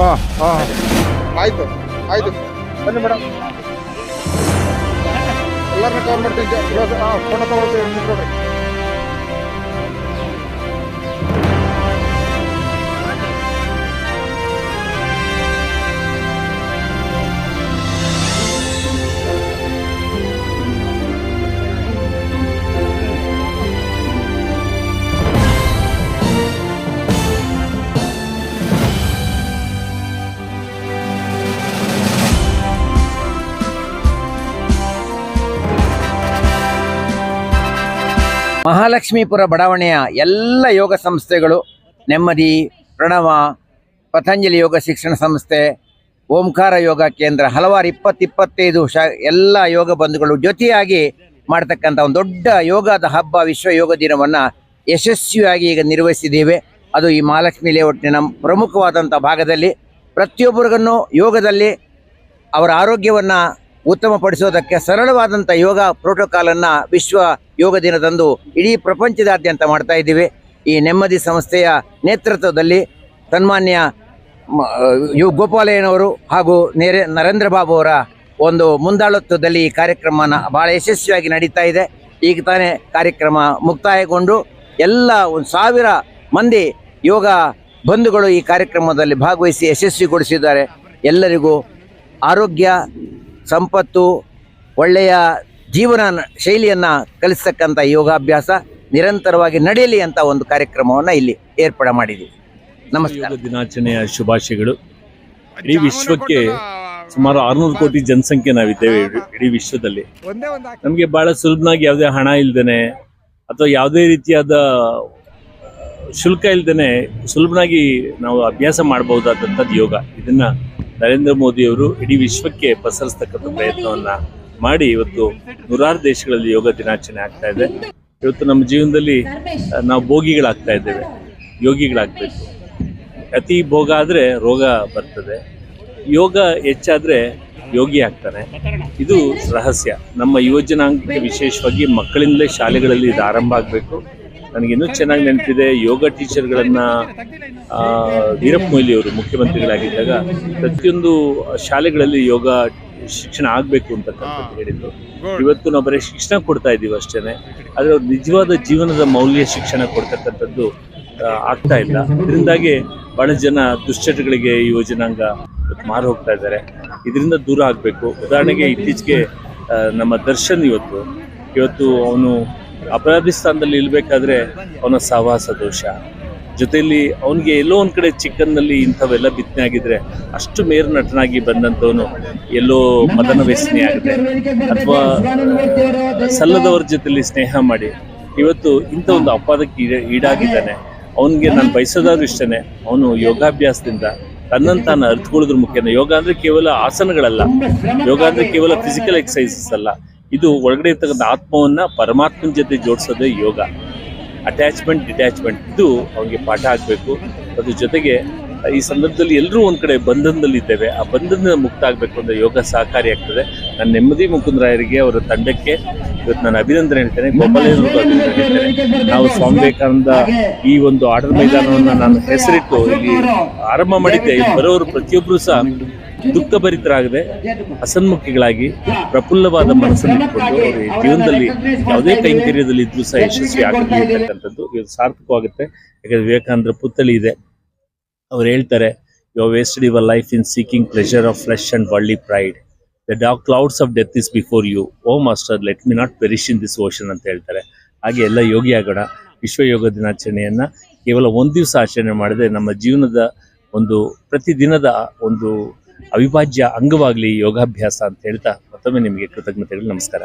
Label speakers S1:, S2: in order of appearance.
S1: ಹಾಂ ಹಾಂ. ಆಯ್ತು ಆಯ್ತು. ಬನ್ನಿ ಮೇಡಮ್. ಎಲ್ಲರನ್ನ ಕವರ್ ಮಾಡ್ತೀನಿ. ಫೋಟೋ ತಗೊಳ್ತೀವಿ ನಿಂತ್ಕೊಳ್ರಿ
S2: ಮಹಾಲಕ್ಷ್ಮೀಪುರ ಬಡಾವಣೆಯ ಎಲ್ಲ ಯೋಗ ಸಂಸ್ಥೆಗಳು ನೆಮ್ಮದಿ, ಪ್ರಣವ, ಪತಂಜಲಿ ಯೋಗ ಶಿಕ್ಷಣ ಸಂಸ್ಥೆ, ಓಂಕಾರ ಯೋಗ ಕೇಂದ್ರ, ಹಲವಾರು ಇಪ್ಪತ್ತಿಪ್ಪತ್ತೈದು ಶ ಎಲ್ಲ ಯೋಗ ಬಂಧುಗಳು ಜೊತೆಯಾಗಿ ಮಾಡ್ತಕ್ಕಂಥ ಒಂದು ದೊಡ್ಡ ಯೋಗದ ಹಬ್ಬ ವಿಶ್ವ ಯೋಗ ದಿನವನ್ನು ಯಶಸ್ವಿಯಾಗಿ ಈಗ ನಿರ್ವಹಿಸಿದ್ದೇವೆ. ಅದು ಈ ಮಹಾಲಕ್ಷ್ಮಿ ಲೇಔಟ್ನ ಪ್ರಮುಖವಾದಂಥ ಭಾಗದಲ್ಲಿ ಪ್ರತಿಯೊಬ್ಬರಿಗೂ ಯೋಗದಲ್ಲಿ ಅವರ ಆರೋಗ್ಯವನ್ನು ಉತ್ತಮಪಡಿಸೋದಕ್ಕೆ ಸರಳವಾದಂಥ ಯೋಗ ಪ್ರೋಟೋಕಾಲನ್ನು ವಿಶ್ವ ಯೋಗ ದಿನದಂದು ಇಡೀ ಪ್ರಪಂಚದಾದ್ಯಂತ ಮಾಡ್ತಾ ಇದ್ದೀವಿ. ಈ ನೆಮ್ಮದಿ ಸಂಸ್ಥೆಯ ನೇತೃತ್ವದಲ್ಲಿ ಸನ್ಮಾನ್ಯ ಯು ಗೋಪಾಲಯ್ಯನವರು ಹಾಗೂ ನೇರೆ, ನರೇಂದ್ರ ಬಾಬು ಅವರ ಒಂದು ಮುಂದಾಳತ್ವದಲ್ಲಿ ಈ ಕಾರ್ಯಕ್ರಮನ ಭಾಳ ಯಶಸ್ವಿಯಾಗಿ ನಡೀತಾ ಇದೆ. ಈಗ ತಾನೇ ಕಾರ್ಯಕ್ರಮ ಮುಕ್ತಾಯಗೊಂಡು ಎಲ್ಲ ಒಂದು ಸಾವಿರ ಮಂದಿ ಯೋಗ ಬಂಧುಗಳು ಈ ಕಾರ್ಯಕ್ರಮದಲ್ಲಿ ಭಾಗವಹಿಸಿ ಯಶಸ್ವಿಗೊಳಿಸಿದ್ದಾರೆ. ಎಲ್ಲರಿಗೂ ಆರೋಗ್ಯ ಸಂಪತ್ತು ಒಳ್ಳೆಯ ಜೀವನ ಶೈಲಿಯನ್ನು ಕಲಿಸ್ತಕ್ಕಂಥ ಯೋಗಾಭ್ಯಾಸ ನಿರಂತರವಾಗಿ ನಡೆಯಲಿ ಅಂತ ಒಂದು ಕಾರ್ಯಕ್ರಮವನ್ನು ಇಲ್ಲಿ ಏರ್ಪಾಡು ಮಾಡಿದ್ದೀವಿ. ನಮಸ್ಕಾರ.
S3: ದಿನಾಚರಣೆಯ ಶುಭಾಶಯಗಳು. ಇಡೀ ವಿಶ್ವಕ್ಕೆ ಸುಮಾರು ಆರ್ನೂರು ಕೋಟಿ ಜನಸಂಖ್ಯೆ ನಾವಿದ್ದೇವೆ ಇಡೀ- ವಿಶ್ವದಲ್ಲಿ. ನಮಗೆ ಬಹಳ ಸುಲಭನಾಗಿ ಯಾವುದೇ ಹಣ ಇಲ್ದೇನೆ ಅಥವಾ ಯಾವುದೇ ರೀತಿಯಾದ ಶುಲ್ಕ ಇಲ್ದೇನೆ ಸುಲಭನಾಗಿ ನಾವು ಅಭ್ಯಾಸ ಮಾಡಬಹುದಾದಂಥದ್ದು ಯೋಗ. ಇದನ್ನ ನರೇಂದ್ರ ಮೋದಿ ಅವರು ಇಡೀ ವಿಶ್ವಕ್ಕೆ ಪಸರಿಸ್ತಕ್ಕಂಥ ಪ್ರಯತ್ನವನ್ನ ಮಾಡಿ ಇವತ್ತು ನೂರಾರು ದೇಶಗಳಲ್ಲಿ ಯೋಗ ದಿನಾಚರಣೆ ಆಗ್ತಾ ಇದೆ. ಇವತ್ತು ನಮ್ಮ ಜೀವನದಲ್ಲಿ ನಾವು ಭೋಗಿಗಳಾಗ್ತಾ ಇದ್ದೇವೆ. ಯೋಗಿಗಳಾಗ್ಬೇಕು. ಅತಿ ಭೋಗ ಆದರೆ ರೋಗ ಬರ್ತದೆ. ಯೋಗ ಹೆಚ್ಚಾದ್ರೆ ಯೋಗಿ ಆಗ್ತಾನೆ. ಇದು ರಹಸ್ಯ. ನಮ್ಮ ಯುವಜನಾಂಗಕ್ಕೆ ವಿಶೇಷವಾಗಿ ಮಕ್ಕಳಿಂದಲೇ ಶಾಲೆಗಳಲ್ಲಿ ಇದು ಆರಂಭ ಆಗಬೇಕು. ನನಗಿನ್ನೂ ಚೆನ್ನಾಗಿ ನೆನಪಿದೆ. ಯೋಗ ಟೀಚರ್ಗಳನ್ನ ವೀರಪ್ಪ ಮೊಯ್ಲಿ ಅವರು ಮುಖ್ಯಮಂತ್ರಿಗಳಾಗಿದ್ದಾಗ ಪ್ರತಿಯೊಂದು ಶಾಲೆಗಳಲ್ಲಿ ಯೋಗ ಶಿಕ್ಷಣ ಆಗಬೇಕು ಅಂತ ಹೇಳಿದ್ರು. ಇವತ್ತು ನಾವು ಬರೀ ಶಿಕ್ಷಣ ಕೊಡ್ತಾ ಇದ್ದೀವಿ ಅಷ್ಟೇನೆ. ಆದರೆ ಅವ್ರು ನಿಜವಾದ ಜೀವನದ ಮೌಲ್ಯ ಶಿಕ್ಷಣ ಕೊಡ್ತಕ್ಕಂಥದ್ದು ಆಗ್ತಾ ಇಲ್ಲ. ಇದರಿಂದಾಗಿ ಬಹಳ ಜನ ದುಶ್ಚಟಗಳಿಗೆ ಯುವ ಜನಾಂಗ ಮಾರು ಹೋಗ್ತಾ ಇದ್ದಾರೆ. ಇದರಿಂದ ದೂರ ಆಗಬೇಕು. ಉದಾಹರಣೆಗೆ ಇತ್ತೀಚೆಗೆ ನಮ್ಮ ದರ್ಶನ್ ಇವತ್ತು ಇವತ್ತು ಅವನು ಅಪರಾಧಿ ಸ್ಥಾನದಲ್ಲಿ ಇಲ್ಬೇಕಾದ್ರೆ ಅವನ ಸಹವಾಸ ದೋಷ. ಜೊತೆಯಲ್ಲಿ ಅವನಿಗೆ ಎಲ್ಲೋ ಒಂದು ಕಡೆ ಚಿಕ್ಕನ್ನಲ್ಲಿ ಇಂಥವೆಲ್ಲ ಬಿತ್ತನೆ ಆಗಿದ್ರೆ ಅಷ್ಟು ಮೇರು ನಟನಾಗಿ ಬಂದಂಥವನು ಎಲ್ಲೋ ಮದನ ವ್ಯಸನಿ ಆಗಿದೆ ಅಥವಾ ಸಲ್ಲದವರ ಜೊತೆಲಿ ಸ್ನೇಹ ಮಾಡಿ ಇವತ್ತು ಇಂಥ ಒಂದು ಅಪವಾದಕ್ಕೆ ಈಡ- ಈಡಾಗಿದ್ದಾನೆ. ಅವನಿಗೆ ನಾನು ಬಯಸೋದಾದ್ರೂ ಇಷ್ಟನೇ, ಅವನು ಯೋಗಾಭ್ಯಾಸದಿಂದ ತನ್ನನ್ನು ತಾನು ಅರ್ಥಕೊಳ್ಳೋದ್ರ ಮುಖ್ಯನ ಯೋಗ ಅಂದರೆ ಕೇವಲ ಆಸನಗಳಲ್ಲ. ಯೋಗ ಅಂದರೆ ಕೇವಲ ಫಿಸಿಕಲ್ ಎಕ್ಸಸೈಸಸ್ ಅಲ್ಲ. ಇದು ಒಳಗಡೆ ಇರ್ತಕ್ಕಂಥ ಆತ್ಮವನ್ನ ಪರಮಾತ್ಮನ ಜೊತೆ ಜೋಡಿಸೋದೇ ಯೋಗ. ಅಟ್ಯಾಚ್ಮೆಂಟ್ ಡಿಟ್ಯಾಚ್ಮೆಂಟ್ ಇದು ಅವನಿಗೆ ಪಾಠ ಆಗಬೇಕು ಅದ್ರ ಜೊತೆಗೆ ಈ ಸಂದರ್ಭದಲ್ಲಿ ಎಲ್ಲರೂ ಒಂದ್ ಕಡೆ ಬಂಧನದಲ್ಲಿ ಇದ್ದೇವೆ. ಆ ಬಂಧನದಿಂದ ಮುಕ್ತ ಆಗಬೇಕು ಅಂದ್ರೆ ಯೋಗ ಸಹಕಾರಿ ಆಗ್ತದೆ. ನಾನು ನೆಮ್ಮದಿ ಮುಕುಂದರಾಯರಿಗೆ ಅವರ ತಂಡಕ್ಕೆ ಇವತ್ತು ನಾನು ಅಭಿನಂದನೆ ಹೇಳ್ತೇನೆ. ಗೋಪಾಲಯ್ಯನವ್ರಿಗೂ ಅಭಿನಂದನೆ ಹೇಳ್ತೇನೆ. ನಾವು ಸ್ವಾಮಿ ವಿವೇಕಾನಂದ ಈ ಒಂದು ಆಟದ ಮೈದಾನವನ್ನ ನಾನು ಹೆಸರಿಟ್ಟು ಇಲ್ಲಿ ಆರಂಭ ಮಾಡಿದ್ದೆ. ಬರೋರು ಪ್ರತಿಯೊಬ್ಬರು ಸಹ ದುಃಖಭರಿತರಾಗದೆ ಅಸನ್ಮುಖಿಗಳಾಗಿ ಪ್ರಫುಲ್ಲವಾದ ಮನಸ್ಸನ್ನು ಇಟ್ಕೊಂಡು ಜೀವನದಲ್ಲಿ ಯಾವುದೇ ಕೈಂಕರ್ಯದಲ್ಲಿ ಇದ್ರೂ ಸಹ ಯಶಸ್ವಿ ಆಗಲಿ ಅಂತಕ್ಕಂಥದ್ದು ಇದು ಸಾರ್ಥಕವಾಗುತ್ತೆ. ಯಾಕಂದ್ರೆ ವಿವೇಕಾನಂದರ ಪುತ್ಥಳಿ ಇದೆ. ಅವ್ರು ಹೇಳ್ತಾರೆ you wasted your life in seeking pleasure of flesh and worldly pride the dark clouds of death is before you O master let me not perish in this ocean ಅಂತ ಹೇಳ್ತಾರೆ. ಹಾಗೆ ಎಲ್ಲ ಯೋಗಿ ಆಗೋಣ. ವಿಶ್ವ ಯೋಗ ದಿನಾಚರಣೆಯನ್ನ ಕೇವಲ ಒಂದು ದಿವಸ ಆಚರಣೆ ಮಾಡದೆ ನಮ್ಮ ಜೀವನದ ಒಂದು ಪ್ರತಿದಿನದ ಒಂದು ಅವಿಭಾಜ್ಯ ಅಂಗವಾಗಲಿ ಯೋಗಾಭ್ಯಾಸ ಅಂತ ಹೇಳ್ತಾ ಮತ್ತೊಮ್ಮೆ ನಿಮಗೆ ಕೃತಜ್ಞತೆಗಳು. ನಮಸ್ಕಾರ.